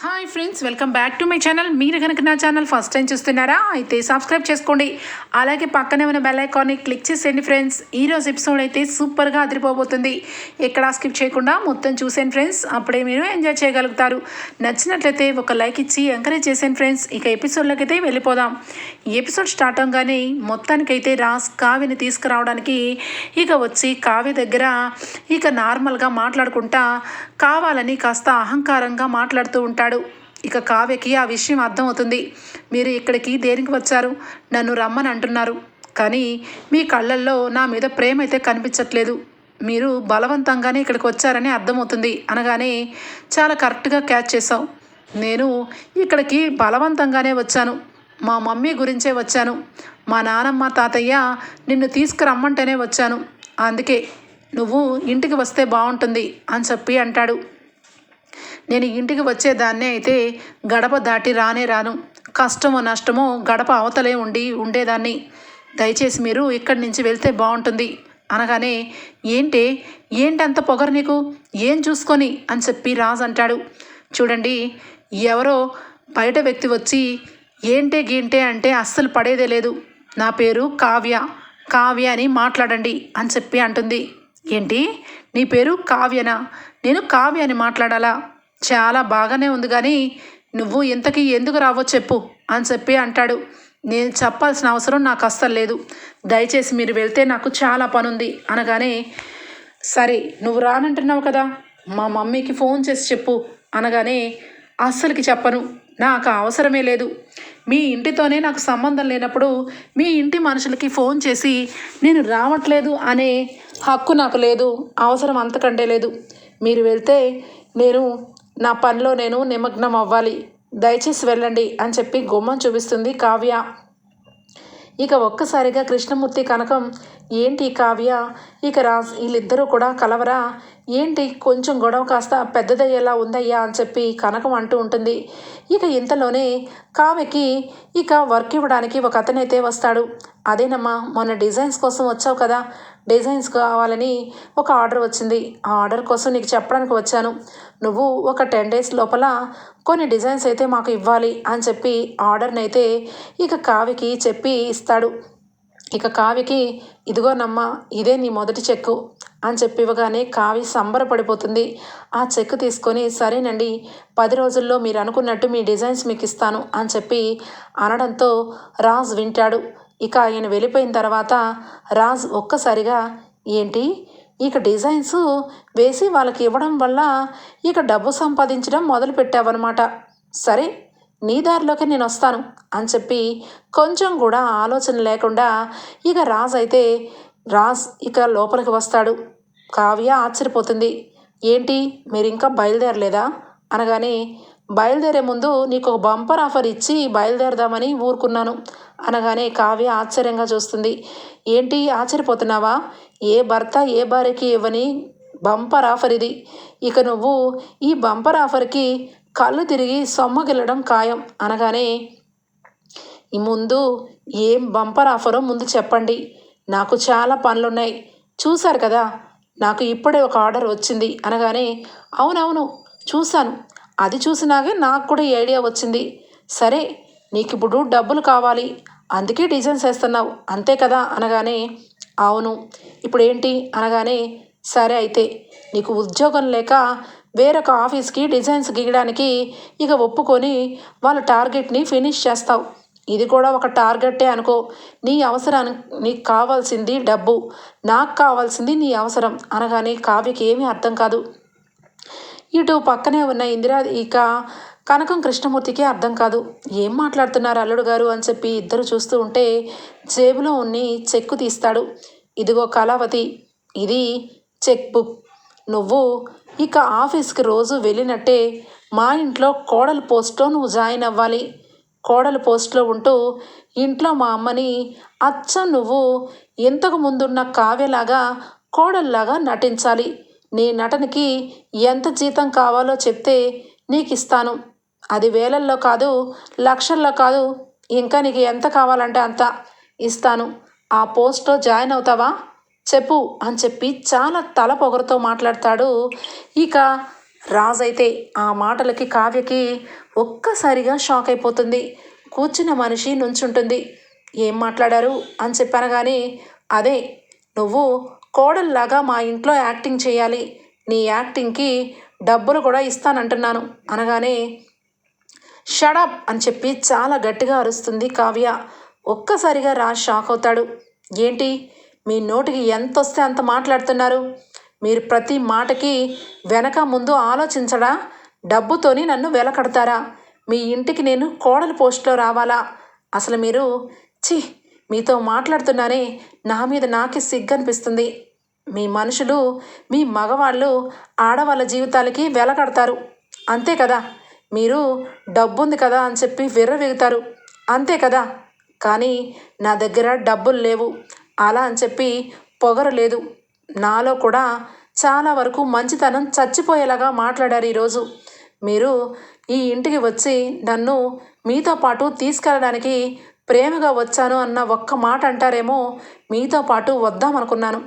Hi friends welcome back to my channel మీరు కనుక నా ఛానల్ ఫస్ట్ టైం చూస్తున్నారా అయితే సబ్స్క్రైబ్ చేసుకోండి. అలాగే పక్కనే ఉన్న బెల్ ఐకాన్ని క్లిక్ చేసేయండి ఫ్రెండ్స్ ఈరోజు ఎపిసోడ్ అయితే సూపర్గా అదిరిపోబోతుంది. ఎక్కడా స్కిప్ చేయకుండా మొత్తం చూసేయండి ఫ్రెండ్స్ అప్పుడే మీరు ఎంజాయ్ చేయగలుగుతారు. నచ్చినట్లయితే ఒక లైక్ ఇచ్చి ఎంకరేజ్ చేసేయండి ఫ్రెండ్స్ ఇక ఎపిసోడ్లోకి అయితే వెళ్ళిపోదాం. ఎపిసోడ్ స్టార్ట్ అవగానే మొత్తానికైతే రాస్ కావ్యని తీసుకురావడానికి ఇక వచ్చి కావ్య దగ్గర ఇక నార్మల్గా మాట్లాడుకుంటా కావాలని కాస్త అహంకారంగా మాట్లాడుతూ ఉంటాడు. ఇక కావ్యకి ఆ విషయం అర్థమవుతుంది. మీరు ఇక్కడికి దేనికి వచ్చారు? నన్ను రమ్మని అంటున్నారు. కానీ మీ కళ్ళల్లో నా మీద ప్రేమ అయితే కనిపించట్లేదు. మీరు బలవంతంగానే ఇక్కడికి వచ్చారని అర్థమవుతుంది. అనగానే చాలా కరెక్ట్గా క్యాచ్ చేశాం నేను ఇక్కడికి బలవంతంగానే వచ్చాను. మా మమ్మీ గురించే వచ్చాను. మా నానమ్మ తాతయ్య నిన్ను తీసుకురమ్మంటేనే వచ్చాను. అందుకే నువ్వు ఇంటికి వస్తే బాగుంటుంది అని చెప్పి అంటాడు. నేను ఇంటికి వచ్చేదాన్నే అయితే గడప దాటి రానే రాను. కష్టమో నష్టమో గడప అవతలే ఉండి ఉండేదాన్ని. దయచేసి మీరు ఇక్కడి నుంచి వెళ్తే బాగుంటుంది. అనగానే ఏంటి? ఏంటంత పొగరు నీకు? ఏం చూసుకొని? అని చెప్పి రాజు అంటాడు. చూడండి ఎవరో బయట వ్యక్తి వచ్చి ఏంటే గీంటే అంటే అస్సలు పడేదే లేదు. నా పేరు కావ్య. కావ్య అని మాట్లాడండి అని చెప్పి అంటుంది. ఏంటి? నీ పేరు కావ్యనా? నేను కావ్య అని మాట్లాడాలా? చాలా బాగానే ఉంది కానీ నువ్వు ఇంతకీ ఎందుకు రావో చెప్పు అని చెప్పి అంటాడు. నేను చెప్పాల్సిన అవసరం నాకు అస్సలు లేదు. దయచేసి మీరు వెళ్తే నాకు చాలా పని ఉంది అనగానే సరే నువ్వు రానంటున్నావు కదా మా మమ్మీకి ఫోన్ చేసి చెప్పు అనగానే అస్సలకి చెప్పను. నాకు అవసరమే లేదు. మీ ఇంటితోనే నాకు సంబంధం లేనప్పుడు మీ ఇంటి మనుషులకి ఫోన్ చేసి నేను రావట్లేదు అనే హక్కు నాకు లేదు అవసరం అంతకంటే లేదు. మీరు వెళ్తే నేను నా పనిలో నేను నిమగ్నం అవ్వాలి. దయచేసి వెళ్ళండి అని చెప్పి గుమ్మం చూపిస్తుంది కావ్య. ఇక ఒక్కసారిగా కృష్ణమూర్తి కనకం ఏంటి కావ్య? ఇక రా వీళ్ళిద్దరూ కూడా కలవరా? ఏంటి కొంచెం గొడవ కాస్త పెద్దదయ్యేలా ఉందయ్యా? అని చెప్పి కనకం అంటూ ఉంటుంది. ఇక ఇంతలోనే కావ్యకి ఇక వర్క్ ఇవ్వడానికి ఒక అతనైతే వస్తాడు. అదేనమ్మా మొన్న డిజైన్స్ కోసం వచ్చావు కదా. డిజైన్స్ కావాలని ఒక ఆర్డర్ వచ్చింది. ఆ ఆర్డర్ కోసం నీకు చెప్పడానికి వచ్చాను. నువ్వు ఒక టెన్ డేస్ లోపల కొన్ని డిజైన్స్ అయితే మాకు ఇవ్వాలి అని చెప్పి ఆర్డర్ని అయితే ఇక కావికి చెప్పి ఇస్తాడు. ఇక కావికి ఇదిగోనమ్మా ఇదే నీ మొదటి చెక్కు అని చెప్పి ఇవ్వగానే కావి సంబరపడిపోతుంది. ఆ చెక్ తీసుకొని సరేనండి పది రోజుల్లో మీరు అనుకున్నట్టు మీ డిజైన్స్ మీకు ఇస్తాను అని చెప్పి అనడంతో రాజ్ వింటాడు. ఇక ఆయన వెళ్ళిపోయిన తర్వాత రాజ్ ఒక్కసారిగా ఏంటి? ఇక డిజైన్స్ వేసి వాళ్ళకి ఇవ్వడం వల్ల ఇక డబ్బు సంపాదించడం మొదలు పెట్టావన్నమాట. సరే నీ దారిలోకి నేను వస్తాను అని చెప్పి కొంచెం కూడా ఆలోచన లేకుండా ఇక రాజ్ అయితే రాజ్ ఇక లోపలికి వస్తాడు. కావ్య ఆశ్చర్యపోతుంది. ఏంటి? మీరు ఇంకా బయలుదేరలేదా? అనగానే బయలుదేరే ముందు నీకు ఒక బంపర్ ఆఫర్ ఇచ్చి బయలుదేరదామని ఊరుకున్నాను. అనగానే కావ్య ఆశ్చర్యంగా చూస్తుంది. ఏంటి ఆశ్చర్యపోతున్నావా? ఏ భర్త ఏ భార్యకి ఇవ్వని బంపర్ ఆఫర్ ఇది? ఇక నువ్వు ఈ బంపర్ ఆఫర్కి కళ్ళు తిరిగి సొమ్మగిల్లడం ఖాయం. అనగానే ఈ ముందు ఏం బంపర్ ఆఫరో ముందు చెప్పండి. నాకు చాలా పనులున్నాయి. చూశారు కదా నాకు ఇప్పుడే ఒక ఆర్డర్ వచ్చింది. అనగానే అవునవును చూశాను. అది చూసినాకే నాకు కూడా ఈ ఐడియా వచ్చింది. సరే నీకు ఇప్పుడు డబ్బులు కావాలి. అందుకే డిజైన్స్ వేస్తున్నావు. అంతే కదా? అనగానే అవును. ఇప్పుడు ఏంటి అనగానే సరే అయితే నీకు ఉద్యోగం లేక వేరొక ఆఫీస్కి డిజైన్స్ గీయడానికి ఇక ఒప్పుకొని వాళ్ళ టార్గెట్ని ఫినిష్ చేస్తావు. ఇది కూడా ఒక టార్గెటే అనుకో. నీ అవసరానికి నీకు కావాల్సింది డబ్బు. నాకు కావాల్సింది నీ అవసరం. అనగానే కావ్యకి ఏమీ అర్థం కాదు. ఇటు పక్కనే ఉన్న ఇందిరా ఇక కనకం కృష్ణమూర్తికి అర్థం కాదు. ఏం మాట్లాడుతున్నారు అల్లుడు గారు అని చెప్పి ఇద్దరు చూస్తూ ఉంటే జేబులో ఉన్ని చెక్కు తీస్తాడు. ఇదిగో కళావతి ఇది చెక్ బుక్. నువ్వు ఇక ఆఫీస్కి రోజు వెళ్ళినట్టే మా ఇంట్లో కోడలు పోస్ట్లో నువ్వు జాయిన్ అవ్వాలి. కోడలు పోస్ట్లో ఉంటూ ఇంట్లో మా అమ్మని అచ్చం నువ్వు ఇంతకు ముందున్న కావ్యలాగా కోడల్లాగా నటించాలి. నీ నటనకి ఎంత జీతం కావాలో చెప్తే నీకు ఇస్తాను అది వేలల్లో కాదు లక్షల్లో కాదు. ఇంకా నీకు ఎంత కావాలంటే అంత ఇస్తాను. ఆ పోస్ట్లో జాయిన్ అవుతావా? చెప్పు అని చెప్పి చాలా తల పొగరుతో మాట్లాడతాడు. ఇక రాజైతే అయితే ఆ మాటలకి కావ్యకి ఒక్కసారిగా షాక్ అయిపోతుంది. కూర్చున్న మనిషి నుంచుంటుంది. ఏం మాట్లాడారు? అని చెప్పనగానే అదే నువ్వు కోడల్లాగా మా ఇంట్లో యాక్టింగ్ చేయాలి. నీ యాక్టింగ్కి డబ్బులు కూడా ఇస్తానంటున్నాను అనగానే షడప్ అని చెప్పి చాలా గట్టిగా అరుస్తుంది కావ్య. ఒక్కసారిగా రాజ్ షాక్ అవుతాడు. ఏంటి? మీ నోటికి ఎంత వస్తే అంత మాట్లాడుతున్నారు? మీరు ప్రతి మాటకి వెనక ముందు ఆలోచించడా? డబ్బుతోని నన్ను వెలకడతారా మీ ఇంటికి నేను కోడలి పోస్ట్లో రావాలా? అసలు మీరు ఛీ! మీతో మాట్లాడుతున్నానే నా మీద నాకే సిగ్గనిపిస్తుంది. మీ మనుషులు మీ మగవాళ్ళు ఆడవాళ్ళ జీవితాలకి వెలకడతారు అంతే కదా? మీరు డబ్బుంది కదా అని చెప్పి విర్రవీగుతారు అంతే కదా. కానీ నా దగ్గర డబ్బులు లేవు. అలా అని చెప్పి పొగరు లేదు. నాలో కూడా చాలా వరకు మంచితనం చచ్చిపోయేలాగా మాట్లాడారు ఈరోజు. మీరు ఈ ఇంటికి వచ్చి నన్ను మీతో పాటు తీసుకెళ్ళడానికి ప్రేమగా వచ్చాను అన్న ఒక్క మాట అంటారేమో మీతో పాటు వద్దామనుకున్నాను.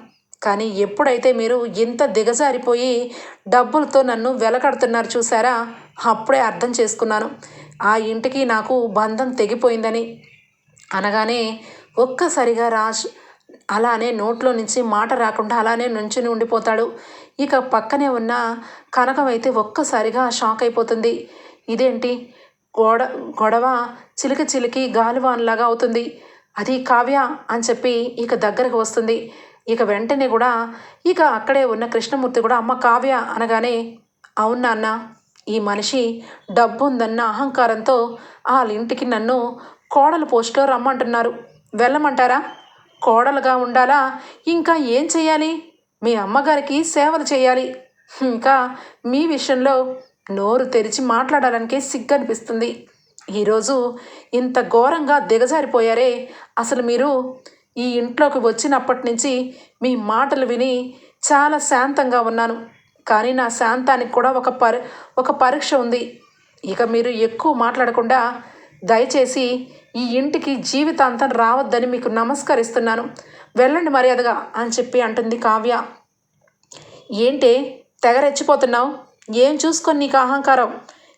కానీ ఎప్పుడైతే మీరు ఇంత దిగజారిపోయి డబ్బులతో నన్ను వెలకడుతున్నారు చూసారా అప్పుడే అర్థం చేసుకున్నాను. ఆ ఇంటికి నాకు బంధం తెగిపోయిందని. అనగానే ఒక్కసారిగా రాజ్ అలానే నోట్లో నుంచి మాట రాకుండా అలానే నుంచుని ఉండిపోతాడు. ఇక పక్కనే ఉన్న కనకం అయితే ఒక్కసారిగా షాక్ అయిపోతుంది. ఇదేంటి? గొడ గొడవ చిలికి చిలికి గాలివాన్లాగా అవుతుంది. అది కావ్య అని చెప్పి ఇక దగ్గరకు వస్తుంది. ఇక వెంటనే కూడా ఇక అక్కడే ఉన్న కృష్ణమూర్తి కూడా అమ్మ కావ్య అనగానే అవునా అన్న ఈ మనిషి డబ్బు ఉందన్న అహంకారంతో వాళ్ళ ఇంటికి నన్ను కోడలు పోస్ట్లో రమ్మంటున్నారు. వెళ్ళమంటారా? కోడలుగా ఉండాలా? ఇంకా ఏం చేయాలి మీ అమ్మగారికి సేవలు చేయాలి ఇంకా మీ విషయంలో నోరు తెరిచి మాట్లాడాలనికే సిగ్గనిపిస్తుంది. ఈరోజు ఇంత ఘోరంగా దిగజారిపోయారే. అసలు మీరు ఈ ఇంట్లోకి వచ్చినప్పటి నుంచి మీ మాటలు విని చాలా శాంతంగా ఉన్నాను. కానీ నా శాంతానికి కూడా ఒక పరి ఒక పరీక్ష ఉంది. ఇక మీరు ఎక్కువ మాట్లాడకుండా దయచేసి ఈ ఇంటికి జీవితాంతం రావద్దని మీకు నమస్కరిస్తున్నాను. వెళ్ళండి మర్యాదగా అని చెప్పి అంటుంది కావ్య. ఏంటి తెగ రెచ్చిపోతున్నావు? ఏం చూసుకొని నీకు అహంకారం?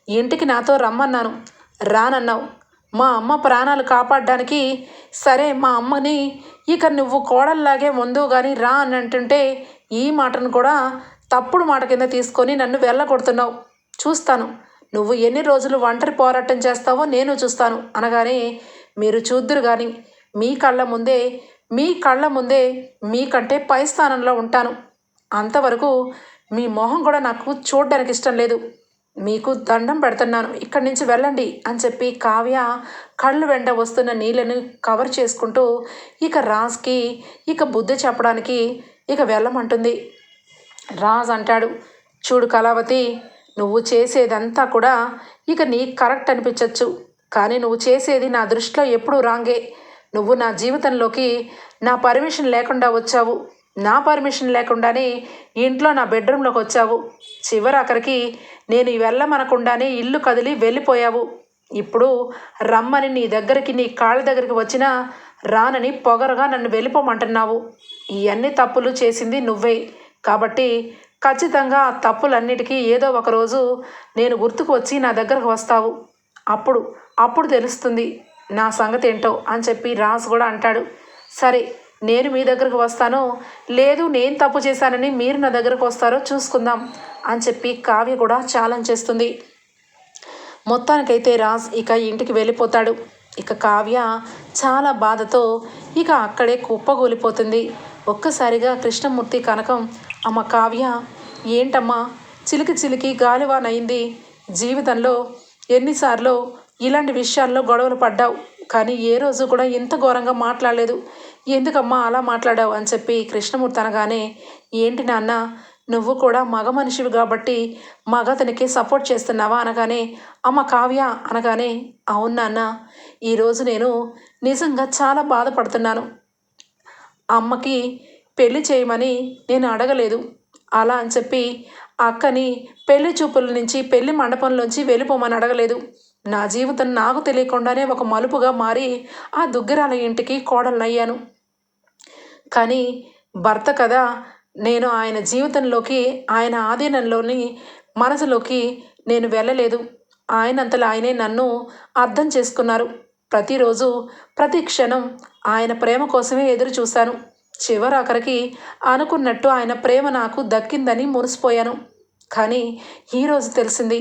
ఇంటికి నాతో రమ్మన్నాను. రానన్నావు. మా అమ్మ ప్రాణాలు కాపాడడానికి సరే మా అమ్మని ఇక నువ్వు కోడల్లాగే ఉందో కానీ రా అని అంటుంటే ఈ మాటను కూడా తప్పుడు మాట కింద తీసుకొని నన్ను వెళ్ళగొడుతున్నావు. చూస్తాను. నువ్వు ఎన్ని రోజులు ఒంటరి పోరాటం చేస్తావో నేను చూస్తాను. అనగానే మీరు చూద్దురు కానీ మీ కళ్ళ ముందే మీ కళ్ళ ముందే మీకంటే పై స్థానంలో ఉంటాను. అంతవరకు మీ మొహం కూడా నాకు చూడడానికి ఇష్టం లేదు. మీకు దండం పెడుతున్నాను. ఇక్కడి నుంచి వెళ్ళండి అని చెప్పి కావ్య కళ్ళు వెంట వస్తున్న నీళ్ళని కవర్ చేసుకుంటూ ఇక రాజ్కి ఇక బుద్ధి చెప్పడానికి ఇక వెళ్ళమంటుంది. రాజ్ అంటాడు చూడు కళావతి నువ్వు చేసేదంతా కూడా ఇక నీకు కరెక్ట్ అనిపించవచ్చు కానీ నువ్వు చేసేది నా దృష్టిలో ఎప్పుడూ రాంగే. నువ్వు నా జీవితంలోకి నా పర్మిషన్ లేకుండా వచ్చావు. నా పర్మిషన్ లేకుండానే ఇంట్లో నా బెడ్రూమ్లోకి వచ్చావు. చివరి అక్కడికి నేను వెళ్ళమనకుండానే ఇల్లు కదిలి వెళ్ళిపోయావు. ఇప్పుడు రమ్మని నీ దగ్గరికి నీ కాళ్ళ దగ్గరికి వచ్చినా రానని పొగరగా నన్ను వెళ్ళిపోమంటున్నావు. ఇవన్నీ తప్పులు చేసింది నువ్వే. కాబట్టి ఖచ్చితంగా ఆ తప్పులన్నిటికీ ఏదో ఒకరోజు నేను గుర్తుకు వచ్చి నా దగ్గరకు వస్తావు. అప్పుడు అప్పుడు తెలుస్తుంది నా సంగతి ఏంటో అని చెప్పి రాజు కూడా అంటాడు. సరే నేను మీ దగ్గరకు వస్తాను లేదు నేను తప్పు చేశానని మీరు నా దగ్గరకు వస్తారో చూసుకుందాం అని చెప్పి కావ్య కూడా ఛాలెంజ్ చేస్తుంది. మొత్తానికైతే రాజ్ ఇక ఇంటికి వెళ్ళిపోతాడు. ఇక కావ్య చాలా బాధతో ఇక అక్కడే కుప్పగూలిపోతుంది. ఒక్కసారిగా కృష్ణమూర్తి కనకం అమ్మ కావ్య ఏంటమ్మా? చిలికి చిలికి గాలివానయింది జీవితంలో ఎన్నిసార్లు ఇలాంటి విషయాల్లో గొడవలు పడ్డావు. కానీ ఏ రోజు కూడా ఇంత ఘోరంగా మాట్లాడలేదు. ఎందుకమ్మా అలా మాట్లాడావు? అని చెప్పి కృష్ణమూర్తి అనగానే ఏంటి నాన్న నువ్వు కూడా మగ మనిషివి కాబట్టి మగతనికి సపోర్ట్ చేస్తున్నావా? అనగానే అమ్మ కావ్య అనగానే అవును నాన్న ఈరోజు నేను నిజంగా చాలా బాధపడుతున్నాను. అమ్మకి పెళ్ళి చేయమని నేను అడగలేదు. అలా అని చెప్పి అక్కని పెళ్ళి చూపుల నుంచి పెళ్ళి మండపంలోంచి వెళ్ళిపోమని అడగలేదు. నా జీవితం నాకు తెలియకుండానే ఒక మలుపుగా మారి ఆ దుగ్గిరాల ఇంటికి కోడలనయ్యాను. కానీ భర్త కదా నేను ఆయన జీవితంలోకి ఆయన ఆధీనంలోని మనసులోకి నేను వెళ్ళలేదు. ఆయనంతలో ఆయనే నన్ను అర్థం చేసుకున్నారు. ప్రతిరోజు ప్రతి క్షణం ఆయన ప్రేమ కోసమే ఎదురు చూశాను చివరాఖరికి అనుకున్నట్టు ఆయన ప్రేమ నాకు దక్కిందని మురిసిపోయాను. కానీ ఈరోజు తెలిసింది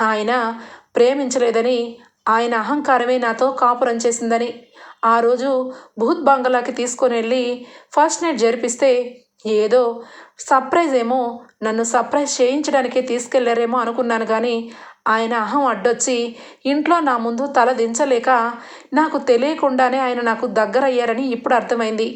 ఆయన ప్రేమించలేదని ఆయన అహంకారమే నాతో కాపురం చేసిందని. ఆ రోజు భూత్ బంగళాకి తీసుకొని వెళ్ళి ఫస్ట్ నైట్ జరిపిస్తే ఏదో సర్ప్రైజ్ ఏమో నన్ను సర్ప్రైజ్ చేయించడానికే తీసుకెళ్ళారేమో అనుకున్నాను కానీ ఆయన అహం అడ్డొచ్చి ఇంట్లో నా ముందు తల దించలేక నాకు తెలియకుండానే ఆయన నాకు దగ్గరయ్యారని ఇప్పుడు అర్థమైంది.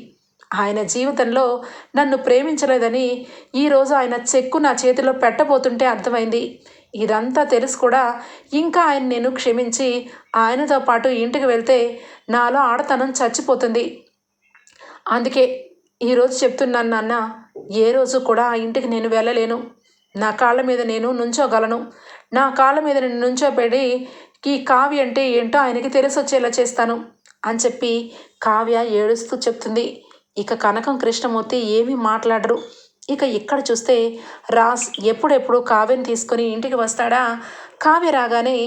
ఆయన జీవితంలో నన్ను ప్రేమించలేదని ఈరోజు ఆయన చెక్కు నా చేతిలో పెట్టబోతుంటే అర్థమైంది. ఇదంతా తెలుసు కూడా ఇంకా ఆయన నేను క్షమించి ఆయనతో పాటు ఇంటికి వెళ్తే నాలో ఆడతనం చచ్చిపోతుంది. అందుకే ఈరోజు చెప్తున్నాను నాన్న ఏ రోజు కూడా ఆ ఇంటికి నేను వెళ్ళలేను. నా కాళ్ళ మీద నేను నుంచోగలను. నా కాళ్ళ మీద నేను నుంచోబెడి ఈ కావ్య అంటే ఏంటో ఆయనకి తెలిసొచ్చేలా చేస్తాను అని చెప్పి కావ్య ఏడుస్తూ చెప్తుంది. ఇక కనకం కృష్ణమూర్తి ఏమీ మాట్లాడరు. ఇక ఇక్కడ చూస్తే రాస్ ఎప్పుడెప్పుడు కావ్యని తీసుకొని ఇంటికి వస్తాడా? కావ్య రాగానే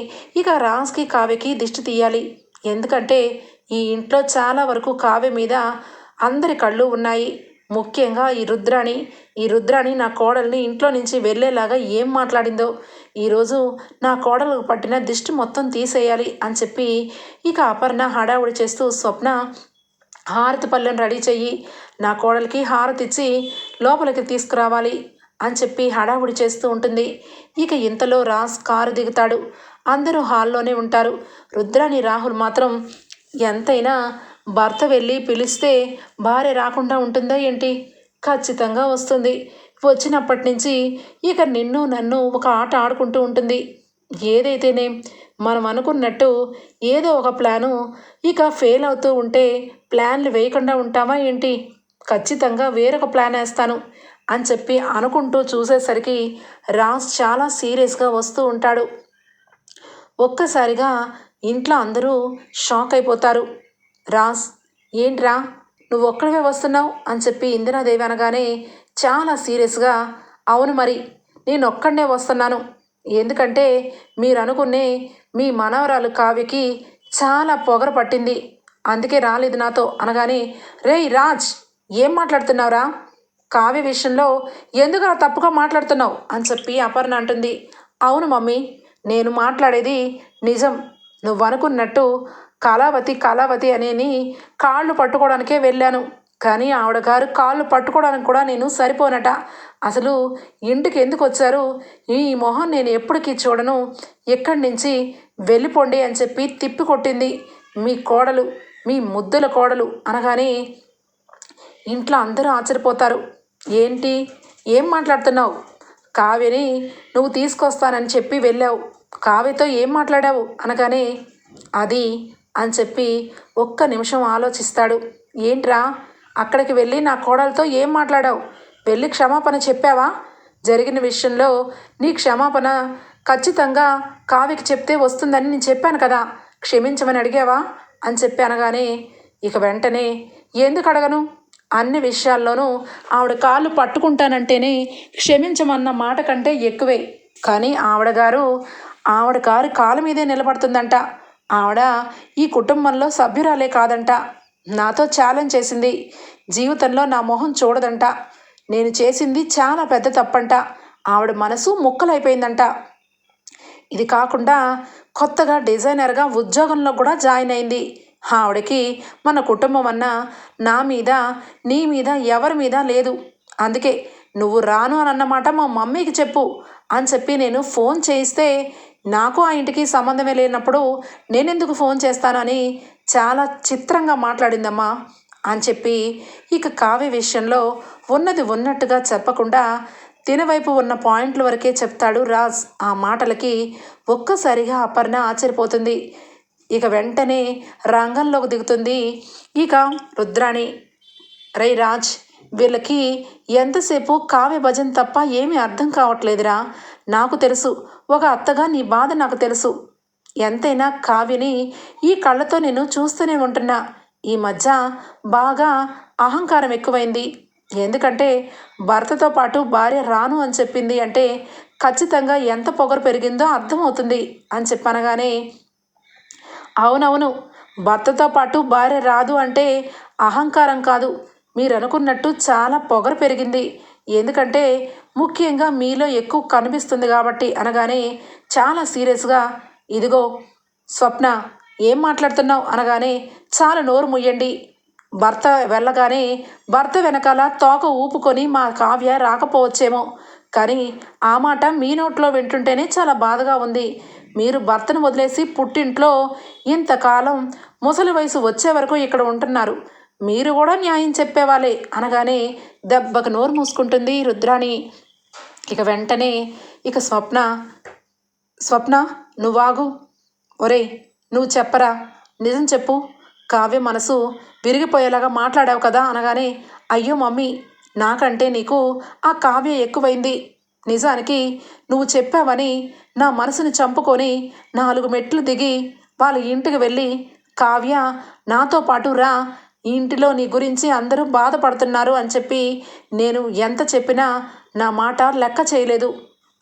ఇక రాస్కి కావ్యకి దిష్టి తీయాలి. ఎందుకంటే ఈ ఇంట్లో చాలా వరకు కావ్య మీద అందరి కళ్ళు ఉన్నాయి. ముఖ్యంగా ఈ రుద్రాణి. ఈ రుద్రాణి నా కోడల్ని ఇంట్లో నుంచి వెళ్ళేలాగా ఏం మాట్లాడిందో? ఈరోజు నా కోడలకు పట్టిన దిష్టి మొత్తం తీసేయాలి అని చెప్పి ఇక అపర్ణ హడావుడి చేస్తూ స్వప్న హారతి పళ్ళెను రెడీ చెయ్యి. నా కోడలికి హారతి ఇచ్చి లోపలికి తీసుకురావాలి అని చెప్పి హడావుడి చేస్తూ ఉంటుంది. ఇక ఇంతలో రాస్ కారు దిగుతాడు. అందరూ హాల్లోనే ఉంటారు. రుద్రాని రాహుల్ మాత్రం ఎంతైనా భర్త వెళ్ళి పిలిస్తే భార్య రాకుండా ఉంటుందా ఏంటి? ఖచ్చితంగా వస్తుంది. వచ్చినప్పటి నుంచి ఇక నిన్ను నన్ను ఒక ఆట ఆడుకుంటూ ఉంటుంది. ఏదైతేనే మనం అనుకున్నట్టు ఏదో ఒక ప్లాను ఇక ఫెయిల్ అవుతూ ఉంటే ప్లాన్లు వేయకుండా ఉంటామా ఏంటి? ఖచ్చితంగా వేరొక ప్లాన్ వేస్తాను అని చెప్పి అనుకుంటూ చూసేసరికి రాజ్ చాలా సీరియస్గా వస్తూ ఉంటాడు. ఒక్కసారిగా ఇంట్లో అందరూ షాక్ అయిపోతారు. రాజ్ ఏంట్రా నువ్వు ఒక్కడివే వస్తున్నావు? అని చెప్పి ఇందిరాదేవి అనగానే చాలా సీరియస్గా అవును మరి నేను ఒక్కడనే వస్తున్నాను. ఎందుకంటే మీరు అనుకునే మీ మనవరాలు కావ్యకి చాలా పొగర పట్టింది. అందుకే రాలేదు నాతో అనగానే రేయ్ రాజ్ ఏం మాట్లాడుతున్నావురా? కావ్య విషయంలో ఎందుకు అలా తప్పుగా మాట్లాడుతున్నావు? అని చెప్పి అపర్ణ అంటుంది. అవును మమ్మీ నేను మాట్లాడేది నిజం. నువ్వు అనుకున్నట్టు కళావతి కళావతి అనేని కాళ్ళు పట్టుకోవడానికే వెళ్ళాను. కానీ ఆవిడ గారు కాళ్ళు పట్టుకోవడానికి కూడా నేను సరిపోనట. అసలు ఇంటికి ఎందుకు వచ్చారు ఈ మొహం నేను ఎప్పటికీ చూడను. ఎక్కడి నుంచి వెళ్ళిపోండి అని చెప్పి తిప్పి కొట్టింది మీ కోడలు మీ ముద్దుల కోడలు అనగానే ఇంట్లో అందరూ ఆశ్చర్యపోతారు. ఏంటి? ఏం మాట్లాడుతున్నావు? కావ్యని నువ్వు తీసుకొస్తానని చెప్పి వెళ్ళావు. కావ్యతో ఏం మాట్లాడావు? అనగానే అది అని చెప్పి ఒక్క నిమిషం ఆలోచిస్తాడు. ఏంట్రా? అక్కడికి వెళ్ళి నా కోడలతో ఏం మాట్లాడావు? వెళ్ళి క్షమాపణ చెప్పావా? జరిగిన విషయంలో నీ క్షమాపణ ఖచ్చితంగా కావికి చెప్తే వస్తుందని నేను చెప్పాను కదా. క్షమించమని అడిగావా? అని చెప్పి అనగానే ఇక వెంటనే ఎందుకు అడగను? అన్ని విషయాల్లోనూ ఆవిడ కాళ్ళు పట్టుకుంటానంటేనే క్షమించమన్న మాట కంటే ఎక్కువే. కానీ ఆవిడ గారు ఆవిడ గారి కాళ్ళ మీదే నిలబడుతుందంట. ఆవిడ ఈ కుటుంబంలో సభ్యురాలే కాదంట. నాతో ఛాలెంజ్ చేసింది. జీవితంలో నా మొహం చూడదంట. నేను చేసింది చాలా పెద్ద తప్పంట. ఆవిడ మనసు ముక్కలైపోయిందంట. ఇది కాకుండా కొత్తగా డిజైనర్గా ఉద్యోగంలో కూడా జాయిన్ అయింది. ఆవిడకి మన కుటుంబం అన్న నా మీద నీ మీద ఎవరి మీద లేదు. అందుకే నువ్వు రాను అని అన్నమాట మా మమ్మీకి చెప్పు అని చెప్పి నేను ఫోన్ చేయిస్తే నాకు ఆ ఇంటికి సంబంధమే లేనప్పుడు నేనెందుకు ఫోన్ చేస్తాను అని చాలా చిత్రంగా మాట్లాడిందమ్మా. అని చెప్పి ఇక కావ్య విషయంలో ఉన్నది ఉన్నట్టుగా చెప్పకుండా తినవైపు ఉన్న పాయింట్ల వరకే చెప్తాడు రాజ్. ఆ మాటలకి ఒక్కసారిగా అపర్ణ ఆశ్చర్యపోతుంది. ఇక వెంటనే రంగంలోకి దిగుతుంది. ఇక రుద్రాణి రై రాజ్ వీళ్ళకి ఎంతసేపు కావ్య భజన్ తప్ప ఏమీ అర్థం కావట్లేదురా. నాకు తెలుసు. ఒక అత్తగా నీ బాధ నాకు తెలుసు. ఎంతైనా కావ్యని ఈ కళ్ళతో నేను చూస్తూనే ఉంటున్నా. ఈ మధ్య బాగా అహంకారం ఎక్కువైంది. ఎందుకంటే భర్తతో పాటు భార్య రాను అని చెప్పింది అంటే ఖచ్చితంగా ఎంత పొగరు పెరిగిందో అర్థమవుతుంది అని చెప్పనగానే అవునవును భర్తతో పాటు భార్య రాదు అంటే అహంకారం కాదు. మీరు అనుకున్నట్టు చాలా పొగరు పెరిగింది. ఎందుకంటే ముఖ్యంగా మీలో ఎక్కువ కనిపిస్తుంది కాబట్టి అనగానే చాలా సీరియస్గా ఇదిగో స్వప్న ఏం మాట్లాడుతున్నావు అనగానే చాలా నోరు ముయ్యండి భర్త వెళ్ళగానే భర్త వెనకాల తోక ఊపుకొని మా కావ్య రాకపోవచ్చేమో. కానీ ఆ మాట మీ నోట్లో వింటుంటేనే చాలా బాధగా ఉంది. మీరు భర్తను వదిలేసి పుట్టింట్లో ఇంతకాలం ముసలి వయసు వచ్చే వరకు ఇక్కడ ఉంటున్నారు. మీరు కూడా న్యాయం చెప్పేవాళ్ళే. అనగానే దెబ్బకు నోరు మూసుకుంటుంది రుద్రాణి. ఇక వెంటనే ఇక స్వప్న స్వప్న నువ్వాగు ఒరేయ్ నువ్వు చెప్పరా? నిజం చెప్పు. కావ్య మనసు విరిగిపోయేలాగా మాట్లాడావు కదా అనగానే అయ్యో మమ్మీ నాకంటే నీకు ఆ కావ్య ఎక్కువైంది. నిజానికి నువ్వు చెప్పావని నా మనసుని చంపుకొని నాలుగు మెట్లు దిగి వాళ్ళ ఇంటికి వెళ్ళి కావ్య నాతో పాటు రా. ఇంటిలో నీ గురించి అందరూ బాధపడుతున్నారు అని చెప్పి నేను ఎంత చెప్పినా నా మాట లెక్క చేయలేదు.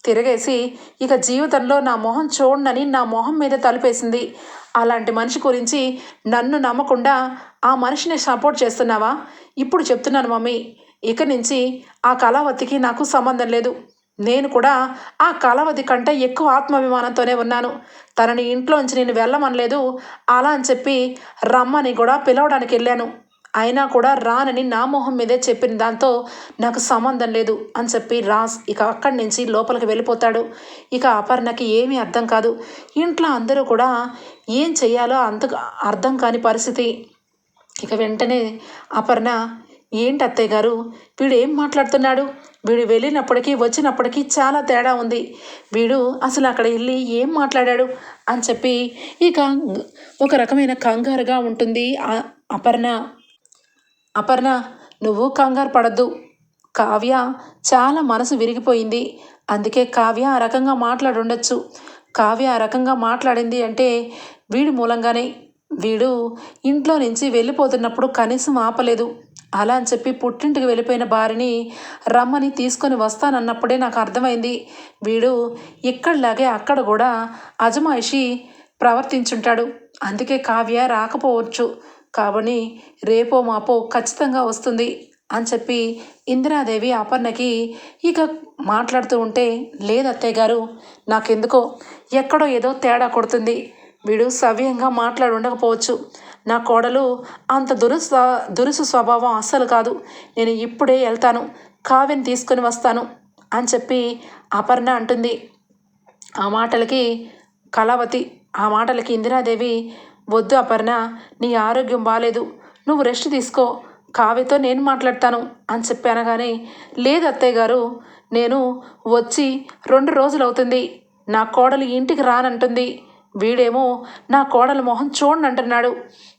తిరగేసి ఇక జీవితంలో నా మొహం చూడనని నా మొహం మీద తలుపేసింది. అలాంటి మనిషి గురించి నన్ను నమ్మకుండా ఆ మనిషిని సపోర్ట్ చేస్తున్నావా? ఇప్పుడు చెప్తున్నాను మమ్మీ ఇక నుంచి ఆ కళావతికి నాకు సంబంధం లేదు. నేను కూడా ఆ కళావతి కంటే ఎక్కువ ఆత్మాభిమానంతోనే ఉన్నాను. తనని ఇంట్లోంచి నేను వెళ్ళమనలేదు. అలా అని చెప్పి రమ్మని కూడా పిలవడానికి వెళ్ళాను అయినా కూడా రానని నా మొహం మీదే చెప్పిన దాంతో నాకు సంబంధం లేదు అని చెప్పి రాస్ ఇక అక్కడి నుంచి లోపలికి వెళ్ళిపోతాడు. ఇక అపర్ణకి ఏమీ అర్థం కాదు. ఇంట్లో అందరూ కూడా ఏం చేయాలో అంత అర్థం కాని పరిస్థితి. ఇక వెంటనే అపర్ణ ఏంటి అత్తయ్య గారు? వీడు ఏం మాట్లాడుతున్నాడు? వీడు వెళ్ళినప్పటికీ వచ్చినప్పటికీ చాలా తేడా ఉంది. వీడు అసలు అక్కడ వెళ్ళి ఏం మాట్లాడాడు? అని చెప్పి ఇక ఒక రకమైన కంగారుగా ఉంటుంది అపర్ణ. అపర్ణ నువ్వు కంగారు పడద్దు. కావ్య చాలా మనసు విరిగిపోయింది. అందుకే కావ్య ఆ రకంగా మాట్లాడుండొచ్చు. కావ్య ఆ రకంగా మాట్లాడింది అంటే వీడి మూలంగానే. వీడు ఇంట్లో నుంచి వెళ్ళిపోతున్నప్పుడు కనీసం ఆపలేదు. అలా అని చెప్పి పుట్టింటికి వెళ్ళిపోయిన భార్యని రమ్మని తీసుకొని వస్తానన్నప్పుడే నాకు అర్థమైంది. వీడు ఇక్కడలాగే అక్కడ కూడా అజమాయిషి ప్రవర్తించుంటాడు. అందుకే కావ్య రాకపోవచ్చు. కాబట్టి రేపో మాపో ఖచ్చితంగా వస్తుంది అని చెప్పి ఇందిరాదేవి అపర్ణకి ఇక మాట్లాడుతూ ఉంటే లేదు అత్తయ్య గారు నాకెందుకో ఎక్కడో ఏదో తేడా కొడుతుంది. వీడు సవ్యంగా మాట్లాడి ఉండకపోవచ్చు. నా కోడలు అంత దురుసు దురుసు స్వభావం అస్సలు కాదు. నేను ఇప్పుడే వెళ్తాను. కావ్యం తీసుకొని వస్తాను. అని చెప్పి అపర్ణ అంటుంది. ఆ మాటలకి కళావతి ఆ మాటలకి ఇందిరాదేవి వద్దు అపర్ణ నీ ఆరోగ్యం బాగాలేదు నువ్వు రెస్ట్ తీసుకో. కావ్యతో నేను మాట్లాడతాను అని చెప్పి అనగానే లేదు అత్తయ్య గారు నేను వచ్చి రెండు రోజులు అవుతుంది. నా కోడలు ఇంటికి రానంటుంది. వీడేమో నా కోడల మొహం చూడండి అంటున్నాడు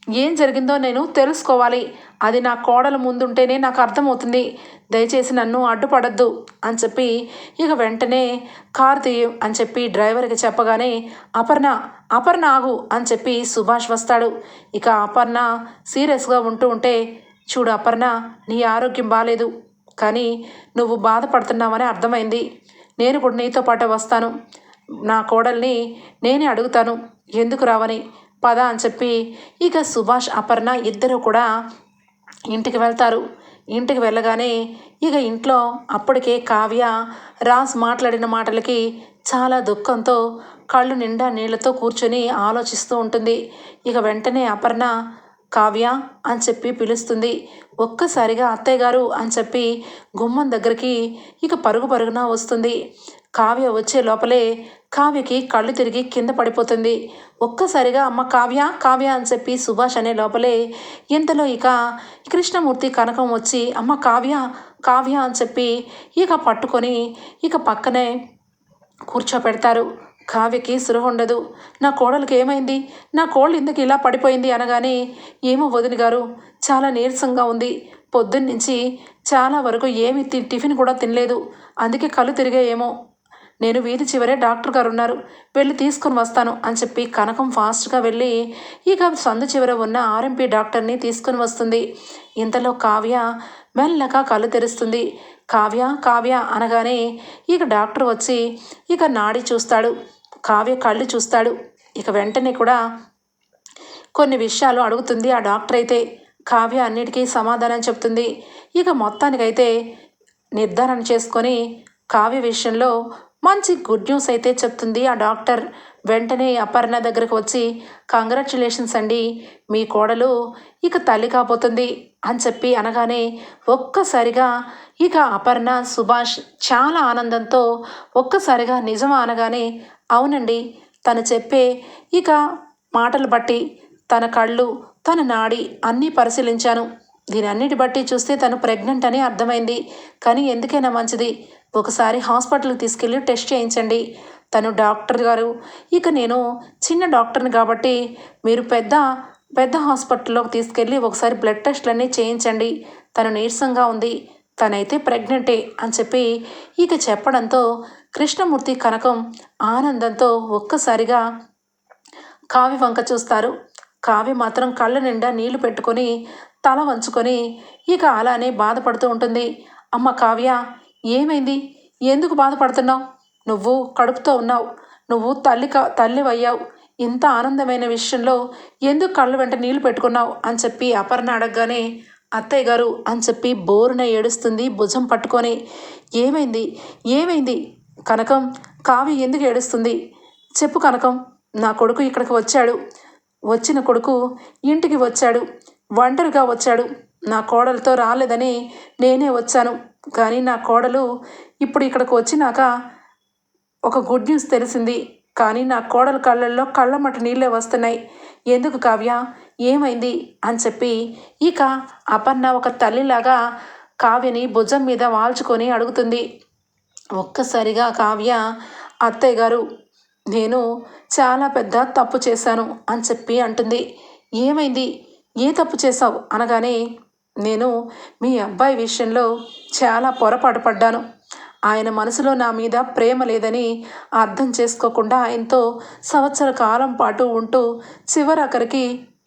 ఏం జరిగిందో నేను తెలుసుకోవాలి. అది నా కోడల ముందుంటేనే నాకు అర్థమవుతుంది. దయచేసి నన్ను అడ్డుపడద్దు అని చెప్పి ఇక వెంటనే కార్ తీయం అని చెప్పి డ్రైవర్కి చెప్పగానే అపర్ణ అపర్ణ ఆగు అని చెప్పి సుభాష్ వస్తాడు. ఇక అపర్ణ సీరియస్గా ఉంటూ ఉంటే చూడు అపర్ణ నీ ఆరోగ్యం బాగాలేదు కానీ నువ్వు బాధపడుతున్నావని అర్థమైంది. నేను కూడా నీతో పాటు వస్తాను. నా కోడల్ని నేనే అడుగుతాను. ఎందుకు రావని పద అని చెప్పి ఇక సుభాష్ అపర్ణ ఇద్దరు కూడా ఇంటికి వెళ్తారు. ఇంటికి వెళ్ళగానే ఇక ఇంట్లో అప్పటికే కావ్య రాస్ మాట్లాడిన మాటలకి చాలా దుఃఖంతో కళ్ళు నిండా నీళ్ళతో కూర్చొని ఆలోచిస్తూ ఉంటుంది. ఇక వెంటనే అపర్ణ కావ్య అని చెప్పి పిలుస్తుంది. ఒక్కసారిగా అత్తయ్య గారు అని చెప్పి గుమ్మం దగ్గరికి ఇక పరుగు పరుగున వస్తుంది. కావ్య వచ్చే లోపలే కావ్యకి కళ్ళు తిరిగి కింద పడిపోతుంది. ఒక్కసారిగా అమ్మ కావ్య కావ్య అని చెప్పి సుభాష్ అనే లోపలే ఇంతలో ఇక కృష్ణమూర్తి కనకం వచ్చి అమ్మ కావ్య కావ్య అని చెప్పి ఇక పట్టుకొని ఇక పక్కనే కూర్చోపెడతారు. కావ్యకి సురహ ఉండదు. నా కోడలికి ఏమైంది? నా కోళ్ళు ఇందుకు ఇలా పడిపోయింది? అనగానే ఏమో వదిన గారు చాలా నీరసంగా ఉంది. పొద్దున్నుంచి చాలా వరకు ఏమి తి టిఫిన్ కూడా తినలేదు. అందుకే కళ్ళు తిరిగాయేమో. నేను వీధి చివరే డాక్టర్ గారు ఉన్నారు వెళ్ళి తీసుకొని వస్తాను అని చెప్పి కనకం ఫాస్ట్గా వెళ్ళి ఇక సందు చివర ఉన్న ఆర్ఎంపీ డాక్టర్ని తీసుకొని వస్తుంది. ఇంతలో కావ్య మెల్లగా కళ్ళు తెరుస్తుంది. కావ్య కావ్య అనగానే ఇక డాక్టర్ వచ్చి ఇక నాడి చూస్తాడు. కావ్య కళ్ళు చూస్తాడు. ఇక వెంటనే కూడా కొన్ని విషయాలు అడుగుతుంది ఆ డాక్టర్ అయితే. కావ్య అన్నిటికీ సమాధానం చెప్తుంది. ఇక మొత్తానికైతే నిర్ధారణ చేసుకొని కావ్య విషయంలో మంచి గుడ్ న్యూస్ అయితే చెప్తుంది. ఆ డాక్టర్ వెంటనే అపర్ణ దగ్గరకు వచ్చి కంగ్రాచులేషన్స్ అండి మీ కోడలు ఇక తల్లి కాబోతుంది అని చెప్పి అనగానే ఒక్కసారిగా ఇక అపర్ణ సుభాష్ చాలా ఆనందంతో ఒక్కసారిగా నిజమా అనగానే అవునండి తను చెప్పే ఇక మాటలు బట్టి తన కళ్ళు తన నాడి అన్నీ పరిశీలించాను. దీని అన్నిటి బట్టి చూస్తే తను ప్రెగ్నెంట్ అని అర్థమైంది. కానీ ఎందుకైనా మంచిది. ఒకసారి హాస్పిటల్కి తీసుకెళ్ళి టెస్ట్ చేయించండి. తను డాక్టర్ గారు. ఇక నేను చిన్న డాక్టర్ని కాబట్టి మీరు పెద్ద పెద్ద హాస్పిటల్లోకి తీసుకెళ్ళి ఒకసారి బ్లడ్ టెస్ట్లన్నీ చేయించండి. తను నీరసంగా ఉంది. తనైతే ప్రెగ్నెంటే అని చెప్పి ఇక చెప్పడంతో కృష్ణమూర్తి కనకం ఆనందంతో ఒక్కసారిగా కావి వంక చూస్తారు. కావి మాత్రం కళ్ళ నిండా నీళ్ళు పెట్టుకొని తల వంచుకొని ఇక అలానే బాధపడుతూ ఉంటుంది. అమ్మ కావ్య ఏమైంది? ఎందుకు బాధపడుతున్నావు? నువ్వు కడుపుతో ఉన్నావు. నువ్వు తల్లి కా తల్లి అయ్యావు ఇంత ఆనందమైన విషయంలో ఎందుకు కళ్ళు వెంట నీళ్ళు పెట్టుకున్నావు? అని చెప్పి అపర్ణ అడగగానే అత్తయ్య గారు అని చెప్పి బోరున ఏడుస్తుంది భుజం పట్టుకొని. ఏమైంది? ఏమైంది? కనకం కావి ఎందుకు ఏడుస్తుంది? చెప్పు కనకం నా కొడుకు ఇక్కడికి వచ్చాడు. వచ్చిన కొడుకు ఇంటికి వచ్చాడు. ఒంటరిగా వచ్చాడు. నా కోడలతో రాలేదని నేనే వచ్చాను. కానీ నా కోడలు ఇప్పుడు ఇక్కడికి వచ్చినాక ఒక గుడ్ న్యూస్ తెలిసింది. కానీ నా కోడలు కళ్ళల్లో కళ్ళమట నీళ్ళే వస్తున్నాయి. ఎందుకు కావ్య? ఏమైంది? అని చెప్పి ఇక అపర్ణ ఒక తల్లిలాగా కావ్యని భుజం మీద వాల్చుకొని అడుగుతుంది. ఒక్కసారిగా కావ్య అత్తయ్య గారు నేను చాలా పెద్ద తప్పు చేశాను అని చెప్పి అంటుంది. ఏమైంది? ఏ తప్పు చేశావు? అనగానే నేను మీ అబ్బాయి విషయంలో చాలా పొరపాటు పడ్డాను. ఆయన మనసులో నా మీద ప్రేమ లేదని అర్థం చేసుకోకుండా ఆయనతో సంవత్సర కాలం పాటు ఉంటూ చివరకరికి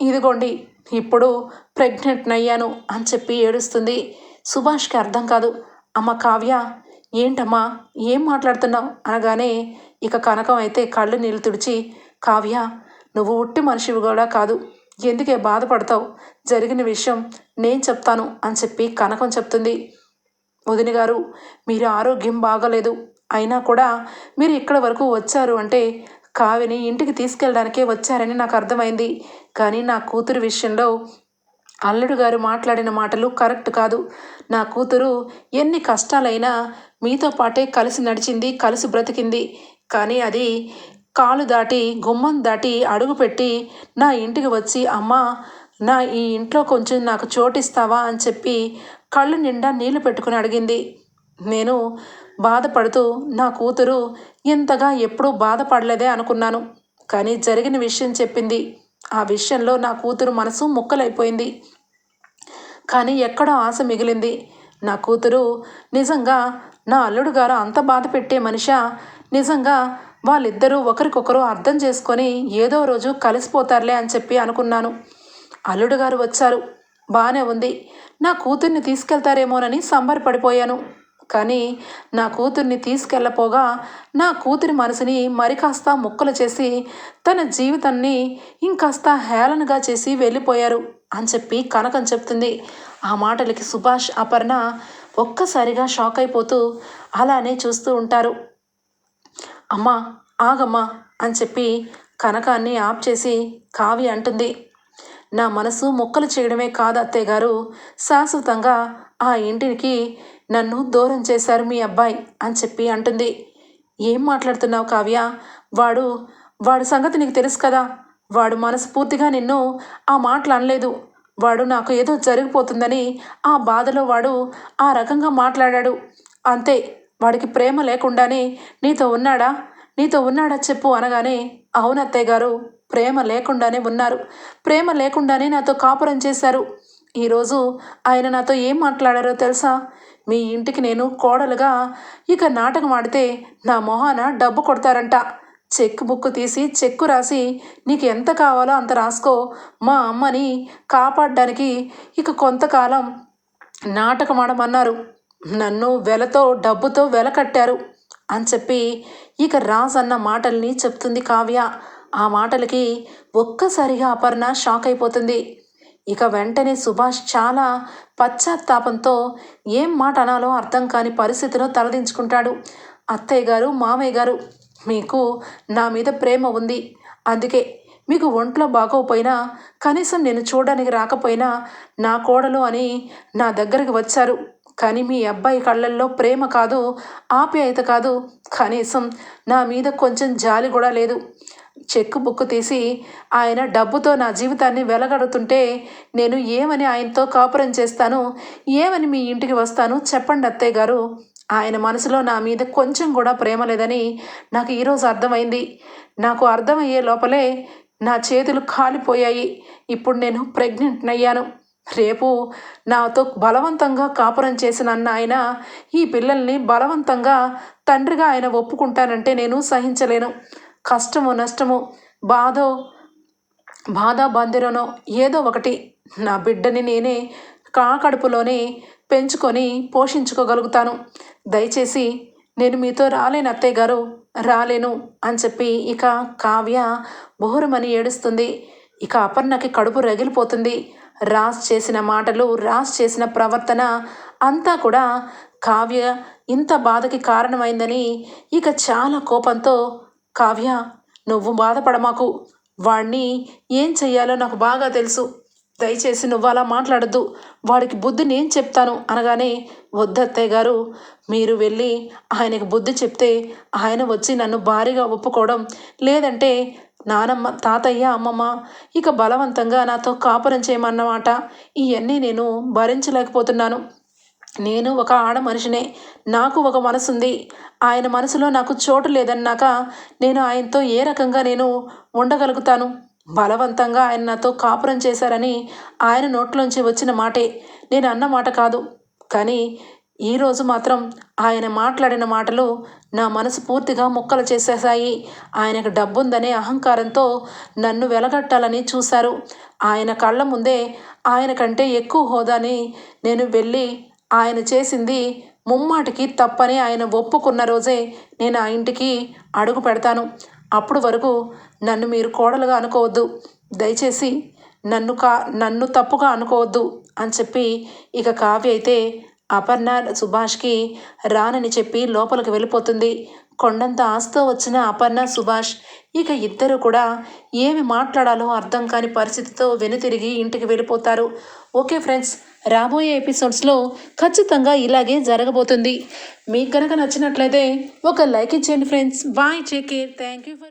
ఇదిగోండి ఇప్పుడు ప్రెగ్నెంట్ అయ్యాను అని చెప్పి ఏడుస్తుంది. సుభాష్కి అర్థం కాదు అమ్మ కావ్య ఏంటమ్మా ఏం మాట్లాడుతున్నావు? అనగానే ఇక కనకం అయితే కళ్ళు నీళ్ళు తుడిచి కావ్య నువ్వు ఉట్టి మనిషివి కూడా కాదు ఎందుకే బాధపడతావు? జరిగిన విషయం నేను చెప్తాను అని చెప్పి కనకం చెప్తుంది. వదిన గారు మీరు ఆరోగ్యం బాగలేదు. అయినా కూడా మీరు ఇక్కడ వరకు వచ్చారు అంటే కావిని ఇంటికి తీసుకెళ్ళడానికే వచ్చారని నాకు అర్థమైంది. కానీ నా కూతురు విషయంలో అల్లుడు గారు మాట్లాడిన మాటలు కరెక్ట్ కాదు. నా కూతురు ఎన్ని కష్టాలైనా మీతో పాటే కలిసి నడిచింది కలిసి బ్రతికింది. కానీ అది కాలు దాటి గుమ్మం దాటి అడుగుపెట్టి నా ఇంటికి వచ్చి అమ్మ నా ఈ ఇంట్లో కొంచెం నాకు చోటిస్తావా అని చెప్పి కళ్ళు నిండా నీళ్ళు పెట్టుకుని అడిగింది. నేను బాధపడుతూ నా కూతురు ఇంతగా ఎప్పుడూ బాధపడలేదే అనుకున్నాను. కానీ జరిగిన విషయం చెప్పింది. ఆ విషయంలో నా కూతురు మనసు ముక్కలైపోయింది. కానీ ఎక్కడో ఆశ మిగిలింది. నా కూతురు నిజంగా నా అల్లుడు గారు అంత బాధ పెట్టే మనిషా? నిజంగా వాళ్ళిద్దరూ ఒకరికొకరు అర్థం చేసుకొని ఏదో రోజు కలిసిపోతారులే అని చెప్పి అనుకున్నాను. అల్లుడు గారు వచ్చారు. బాగానే ఉంది. నా కూతుర్ని తీసుకెళ్తారేమోనని సంబరపడిపోయాను. కానీ నా కూతుర్ని తీసుకెళ్ళపోగా నా కూతురి మనసుని మరి కాస్త ముక్కలు చేసి తన జీవితాన్ని ఇంకాస్త హేళనగా చేసి వెళ్ళిపోయారు అని చెప్పి కనకం చెప్తుంది. ఆ మాటలకి సుభాష్ అపర్ణ ఒక్కసారిగా షాక్ అయిపోతూ అలానే చూస్తూ ఉంటారు. అమ్మా ఆగమ్మా అని చెప్పి కనకాన్ని ఆప్ చేసి కావి అంటుంది. నా మనసు మొక్కలు చేయడమే కాదు అత్తయ్య గారు. శాశ్వతంగా ఆ ఇంటికి నన్ను దూరం చేశారు మీ అబ్బాయి అని చెప్పి అంటుంది. ఏం మాట్లాడుతున్నావు కావ్య? వాడు వాడి సంగతి నీకు తెలుసు కదా. వాడు మనస్ఫూర్తిగా నిన్ను ఆ మాటలు అనలేదు. వాడు నాకు ఏదో జరిగిపోతుందని ఆ బాధలో వాడు ఆ రకంగా మాట్లాడాడు. అంతే వాడికి ప్రేమ లేకుండానే నీతో ఉన్నాడా? నీతో ఉన్నాడా చెప్పు అనగానే అవునత్తయ్య గారు. ప్రేమ లేకుండానే ఉన్నారు. ప్రేమ లేకుండానే నాతో కాపురం చేశారు. ఈరోజు ఆయన నాతో ఏం మాట్లాడారో తెలుసా? మీ ఇంటికి నేను కోడలుగా ఇక నాటకం ఆడితే నా మొహాన డబ్బు కొడతారంట. చెక్ బుక్ తీసి చెక్కు రాసి నీకు ఎంత కావాలో అంత రాసుకో. మా అమ్మని కాపాడడానికి ఇక కొంతకాలం నాటకం ఆడమన్నారు. నన్ను వెలతో డబ్బుతో వెల కట్టారు అని చెప్పి ఇక రాజన్న అన్న మాటల్ని చెప్తుంది కావ్య. ఆ మాటలకి ఒక్కసారిగా అపర్ణ షాక్ అయిపోతుంది. ఇక వెంటనే సుభాష్ చాలా పశ్చాత్తాపంతో ఏం మాట అనాలో అర్థం కాని పరిస్థితిలో తలదించుకుంటాడు. అత్తయ్య గారు మామయ్య గారు మీకు నా మీద ప్రేమ ఉంది. అందుకే మీకు ఒంట్లో బాగోపోయినా కనీసం నేను చూడడానికి రాకపోయినా నా కోడలు అని నా దగ్గరికి వచ్చారు. కానీ మీ అబ్బాయి కళ్ళల్లో ప్రేమ కాదు ఆప్యాయత కాదు. కనీసం నా మీద కొంచెం జాలి కూడా లేదు. చెక్కు బుక్కు తీసి ఆయన డబ్బుతో నా జీవితాన్ని వెలగడుతుంటే నేను ఏమని ఆయనతో కాపురం చేస్తాను? ఏమని మీ ఇంటికి వస్తాను? చెప్పండి అత్తయ్య గారు. ఆయన మనసులో నా మీద కొంచెం కూడా ప్రేమ లేదని నాకు ఈరోజు అర్థమైంది. నాకు అర్థమయ్యే లోపలే నా చేతులు కాలిపోయాయి. ఇప్పుడు నేను ప్రెగ్నెంట్ అయ్యాను రేపు నాతో బలవంతంగా కాపురం చేసిన అన్న ఆయన ఈ పిల్లల్ని బలవంతంగా తండ్రిగా ఆయన ఒప్పుకుంటానంటే నేను సహించలేను. కష్టము నష్టము బాధో బాధ బందిరనో ఏదో ఒకటి నా బిడ్డని నేనే కాకడుపులోనే పెంచుకొని పోషించుకోగలుగుతాను. దయచేసి నేను మీతో రాలేను అత్తయ్య గారు రాలేను అని చెప్పి ఇక కావ్య బోరుమని ఏడుస్తుంది. ఇక అపర్ణకి కడుపు రగిలిపోతుంది. రాస్ చేసిన మాటలు రాస్ చేసిన ప్రవర్తన అంతా కూడా కావ్య ఇంత బాధకి కారణమైందని ఇక చాలా కోపంతో కావ్య నువ్వు బాధపడమాకు. వాణ్ణి ఏం చెయ్యాలో నాకు బాగా తెలుసు. దయచేసి నువ్వు అలా మాట్లాడద్దు. వాడికి బుద్ధి నేను చెప్తాను అనగానే వద్దత్తయ్య గారు మీరు వెళ్ళి ఆయనకు బుద్ధి చెప్తే ఆయన వచ్చి నన్ను భారీగా ఒప్పుకోవడం లేదంటే నానమ్మ తాతయ్య అమ్మమ్మ ఇక బలవంతంగా నాతో కాపురం చేయమన్నమాట. ఇవన్నీ నేను భరించలేకపోతున్నాను. నేను ఒక ఆడ మనిషినే. నాకు ఒక మనసుంది. ఆయన మనసులో నాకు చోటు లేదన్నాక నేను ఆయనతో ఏ రకంగా నేను ఉండగలుగుతాను? బలవంతంగా ఆయన నాతో కాపురం చేశారని ఆయన నోట్లోంచి వచ్చిన మాటే. నేను అన్న మాట కాదు. కానీ ఈరోజు మాత్రం ఆయన మాట్లాడిన మాటలు నా మనసు పూర్తిగా ముక్కలు చేసేసాయి ఆయనకు డబ్బుందనే అహంకారంతో నన్ను వెలగట్టాలని చూశారు. ఆయన కళ్ళ ముందే ఆయన కంటే ఎక్కువ హోదాని నేను వెళ్ళి ఆయన చేసింది ముమ్మాటికి తప్పని ఆయన ఒప్పుకున్న రోజే నేను ఆ ఇంటికి అడుగు పెడతాను. అప్పుడు వరకు నన్ను మీరు కోడలుగా అనుకోవద్దు. దయచేసి నన్ను కా నన్ను తప్పుగా అనుకోవద్దు అని చెప్పి ఇక కావ్య అయితే అపర్ణ సుభాష్కి రానని చెప్పి లోపలికి వెళ్ళిపోతుంది. కొండంత ఆస్తో వచ్చిన అపర్ణ సుభాష్ ఇక ఇద్దరు కూడా ఏమి మాట్లాడాలో అర్థం కాని పరిస్థితితో వెనుతిరిగి ఇంటికి వెళ్ళిపోతారు. ఓకే ఫ్రెండ్స్ రాబోయే ఎపిసోడ్స్లో ఖచ్చితంగా ఇలాగే జరగబోతుంది. మీకు కనుక నచ్చినట్లయితే ఒక లైక్ ఇచ్చేయండి friends. Bye take care thank you for